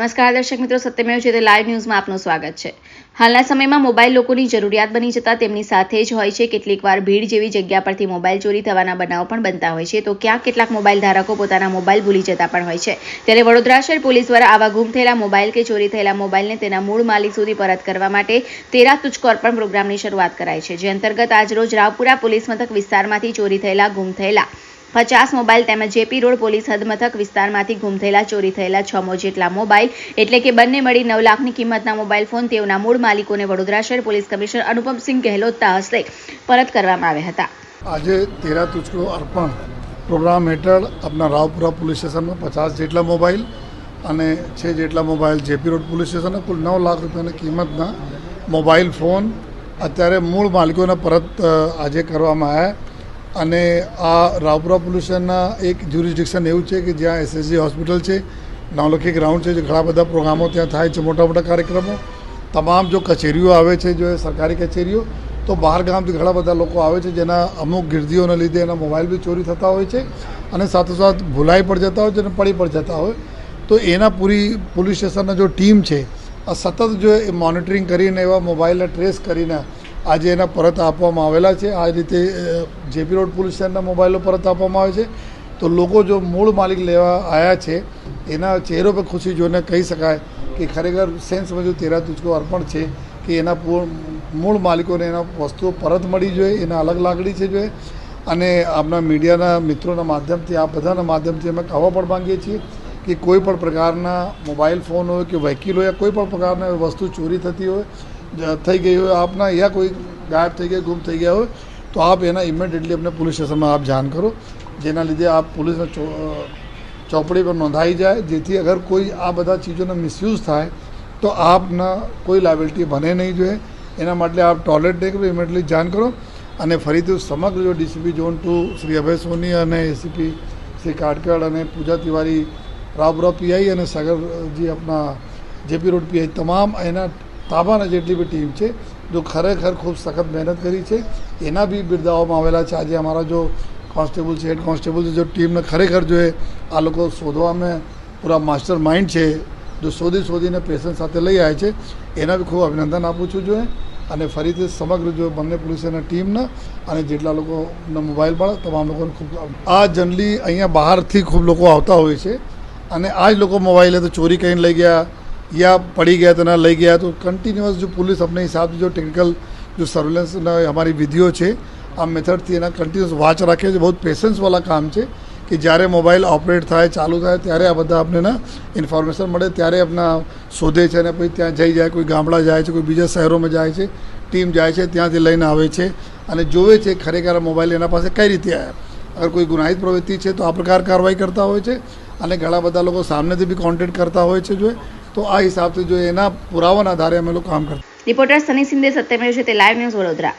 નમસ્કાર, દર્શક મિત્રો, સત્યમેવ છે તે લાઈવ ન્યૂઝમાં આપનું સ્વાગત છે. હાલના સમયમાં મોબાઈલ લોકોની જરૂરિયાત બની જતા તેમની સાથે જ હોય છે. કેટલીક વાર ભીડ જેવી જગ્યા પરથી મોબાઈલ ચોરી થવાના બનાવ પણ બનતા હોય છે. તો ક્યાંક કેટલાક મોબાઈલ ધારકો પોતાના મોબાઈલ ભૂલી જતા પણ હોય છે. ત્યારે વડોદરા શહેર પોલીસ દ્વારા આવા ગુમ થયેલા મોબાઈલ કે ચોરી થયેલા મોબાઈલને તેના મૂળ માલિક સુધી પરત કરવા માટે તેરા તુચકો અર્પણ પ્રોગ્રામની શરૂઆત કરાઈ છે. જે અંતર્ગત આજરોજ રાવપુરા પોલીસ મથક વિસ્તારમાંથી ચોરી થયેલા, ગુમ થયેલા પચાસ મોબાઈલ તેમજ જેપી રોડ પોલીસ હદ મથક વિસ્તારમાંથી ગુમ થયેલા, ચોરી થયેલા છ મો જેટલા મોબાઈલ. એટલે કે બંને મળી નવ લાખની કિંમતના મોબાઈલ ફોન. તેઓના મૂળ માલિકોને વડોદરા શહેર પોલીસ કમિશનર અનુપમસિંહ ગેહલોતના હસ્તે પરત કરવામાં આવ્યા હતા. આજે તેરા તુચકો અર્પણ પ્રોગ્રામ હેઠળ આપણા રાવપુરા પોલીસ સ્ટેશનમાં પચાસ જેટલા મોબાઈલ અને છે જેટલા મોબાઈલ જેપી રોડ પોલીસ સ્ટેશનના કુલ નવ લાખ રૂપિયાની કિંમતના મોબાઈલ ફોન. અત્યારે મૂળ માલિકોને પરત આજે કરવામાં આવ્યા. અને આ રાવપુરા પોલ્યુશનના એક જ્યુરિસ્ડિક્શન એવું છે કે જ્યાં એસએસજી હોસ્પિટલ છે નવલખી ગ્રાઉન્ડ છે, જે ઘણા બધા પ્રોગ્રામો ત્યાં થાય છે, મોટા મોટા કાર્યક્રમો. તમામ જો કચેરીઓ આવે છે, જો સરકારી કચેરીઓ, તો બહાર ગામથી ઘણા બધા લોકો આવે છે, જેના અમુક ગીર્દીઓને લીધે એના મોબાઈલ બી ચોરી થતા હોય છે અને સાથોસાથ ભૂલાઈ પણ જતા હોય છે અને પડી પણ જતા હોય. તો એના પૂરી પોલીસ સ્ટેશનના જો ટીમ છે, આ સતત જો એ મોનિટરિંગ કરીને એવા મોબાઈલને ટ્રેસ કરીને આજે એના પરત આપવામાં આવેલા છે. આ રીતે જેપી રોડ પોલીસ સ્ટેશનના મોબાઈલો પરત આપવામાં આવે છે. તો લોકો જો મૂળ માલિક લેવા આવ્યા છે, એના ચહેરો પર ખુશી જોઈને કહી શકાય કે ખરેખર સેન્સ મજૂર તેરા તુચકો અર્પણ છે કે એના મૂળ માલિકોને એના વસ્તુઓ પરત મળી જોઈએ, એના અલગ લાગણી છે જોઈએ. અને આપણા મીડિયાના મિત્રોના માધ્યમથી, આ બધાના માધ્યમથી અમે કહેવા પણ માંગીએ છીએ કે કોઈ પણ પ્રકારના મોબાઈલ ફોન હોય કે વ્હીકલ હોય, કોઈ પણ પ્રકારના વસ્તુ ચોરી થતી હોય થઈ ગઈ હોય, આપના યા કોઈ ગાયબ થઈ ગયા, ગુમ થઈ ગયા હોય, તો આપ એના ઇમિડિયેટલી અમને પોલીસ સ્ટેશનમાં આપ જાણ કરો. જેના લીધે આપ પોલીસના ચોપડી પર નોંધાઈ જાય. જેથી અગર કોઈ આ બધા ચીજોનો મિસયુઝ થાય, તો આપના કોઈ લાયબિલિટી બને નહીં જોઈએ. એના માટે આપ ટોયલેટ નહીં કરો ઇમિડિયેટલી જાણ કરો. અને ફરીથી સમગ્ર જો DCP zone two Shri Abhay Soni અને એસીપી શ્રી કાટકડ અને પૂજા તિવારી રાવપુરા પીઆઈ અને સાગરજી આપણા જેપી રોડ પીઆઈ તમામ એના તાબાના જેટલી બી ટીમ છે, જો ખરેખર ખૂબ સખત મહેનત કરી છે, એના બી બિરદાવવામાં આવેલા છે. આજે અમારા જો કોન્સ્ટેબલ છે, હેડ કોન્સ્ટેબલ છે, જો ટીમને ખરેખર જોઈએ આ લોકો શોધવામાં પૂરા માસ્ટર માઇન્ડ છે, જો શોધી શોધીને પેશન્ટ સાથે લઈ આવે છે, એના બી ખૂબ અભિનંદન આપું છું જોઈએ અને ફરીથી સમગ્ર જો બંને પોલીસના ટીમના અને જેટલા લોકોના મોબાઈલ પણ તમામ લોકોને ખૂબ આ જનરલી અહીંયા બહારથી ખૂબ લોકો આવતા હોય છે. અને આ જ લોકો મોબાઈલ તો ચોરી કરીને લઈ ગયા या पड़ी गया तो ना, लई गया, तो कंटिन्यूस जो पुलिस अपने हिसाब से जो टेक्निकल जो सर्वेलेंस हमारी विधियों है આ મેથડથી એના કન્ટિન્યુઅસ વાચ રાખે છે બહુ પેશન્સવાળા કામ છે કે જ્યારે મોબાઈલ ઓપરેટ થાય ચાલુ થાય ત્યારે આ બધા આપણને ઇન્ફોર્મેશન મળે ત્યારે આપણા શોધે છે અને પછી ત્યાં જઈ જાય કોઈ ગામડા જાય છે કોઈ બીજા શહેરોમાં જાય છે ટીમ જાય છે ત્યાંથી લઈને આવે છે અને જોવે છે ખરેખર મોબાઈલ એના પાસે કઈ રીતે આવ્યા અગર કોઈ ગુનાહિત પ્રવૃત્તિ છે તો આ પ્રકાર કાર્યવાહી કરતા હોય છે અને ઘણા બધા લોકો સામેથી બી કોન્ટેક્ટ કરતા હોય છે જો તો આ હિસાબથી જો એના પુરાવાના આધારે અમે લોકો કામ કરતા. રિપોર્ટર સની સિંદે સત્યમેવ છે તે લાઈવ ન્યૂઝ વડોદરા.